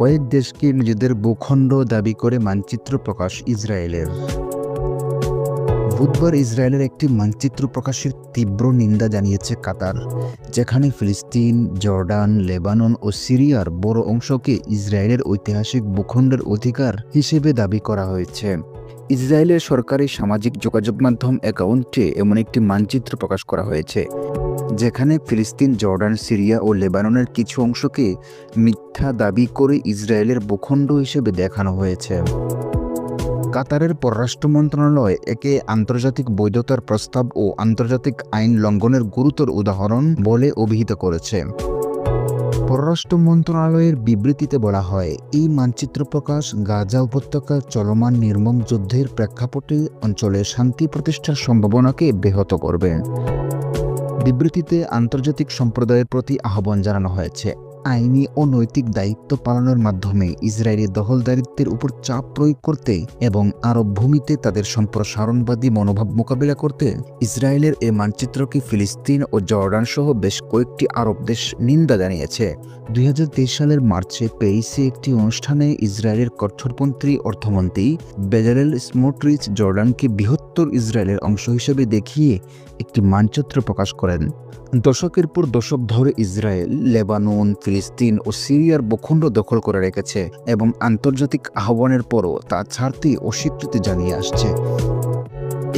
কয়েক দেশকে নিজেদের ভূখণ্ড দাবি করে মানচিত্র প্রকাশ ইসরায়েলের। বুধবার ইসরায়েলের একটি মানচিত্র প্রকাশের তীব্র নিন্দা জানিয়েছে কাতার, যেখানে ফিলিস্তিন, জর্ডান, লেবানন ও সিরিয়ার বড় অংশকে ইসরায়েলের ঐতিহাসিক ভূখণ্ডের অধিকার হিসেবে দাবি করা হয়েছে। ইসরায়েলের সরকারি সামাজিক যোগাযোগ মাধ্যম অ্যাকাউন্টে এমন একটি মানচিত্র প্রকাশ করা হয়েছে। যেখানে ফিলিস্তিন, জর্ডান, সিরিয়া ও লেবাননের কিছু অংশকে মিথ্যা দাবি করে ইসরায়েলের ভূখণ্ড হিসেবে দেখানো হয়েছে। কাতারের পররাষ্ট্র মন্ত্রণালয় একে আন্তর্জাতিক বৈধতার প্রস্তাব ও আন্তর্জাতিক আইন লঙ্ঘনের গুরুতর উদাহরণ বলে অভিহিত করেছে। পররাষ্ট্র মন্ত্রণালয়ের বিবৃতিতে বলা হয়, এই মানচিত্র প্রকাশ গাজা উপত্যকার চলমান নির্মম যুদ্ধের প্রেক্ষাপটে অঞ্চলে শান্তি প্রতিষ্ঠার সম্ভাবনাকে ব্যাহত করবে। বিবৃতিতে আন্তর্জাতিক সম্প্রদায়ের প্রতি আহ্বান জানানো হয়েছে। আইনি ও নৈতিক দায়িত্ব পালনের মাধ্যমে ইসরায়েলি দখলদারিত্বের উপর চাপ প্রয়োগ করতে এবং আরব ভূমিতে তাদের সম্প্রসারণবাদী মনোভাব মোকাবিলা করতে ইসরায়েলের এ মানচিত্রকে ফিলিস্তিন ও জর্ডান সহ বেশ কয়েকটি আরব দেশ নিন্দা জানিয়েছে। দুই সালের মার্চে পেরিসে একটি অনুষ্ঠানে ইসরায়েলের কঠোরপন্থী অর্থমন্ত্রী বেজারেল স্মোটরিচ জর্ডানকে বৃহত্তর ইসরায়েলের অংশ হিসেবে দেখিয়ে একটি মানচিত্র প্রকাশ করেন। দশকের পর দশক ধরে ইসরায়েল, লেবানন ফিলিস্তিন ও সিরিয়ার ভূখণ্ড দখল করে রেখেছে এবং আন্তর্জাতিক আহ্বানের পরও তা ছাড়তে অস্বীকৃতি জানিয়ে আসছে।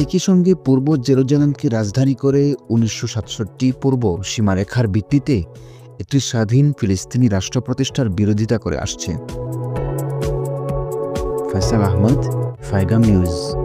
একই সঙ্গে পূর্ব জেরুজালেমকে রাজধানী করে উনিশশো সাতষট্টি পূর্ব সীমারেখার ভিত্তিতে একটি স্বাধীন ফিলিস্তিনি রাষ্ট্র প্রতিষ্ঠার বিরোধিতা করে আসছে। ফয়সাল আহমদ, ফাইগাম নিউজ।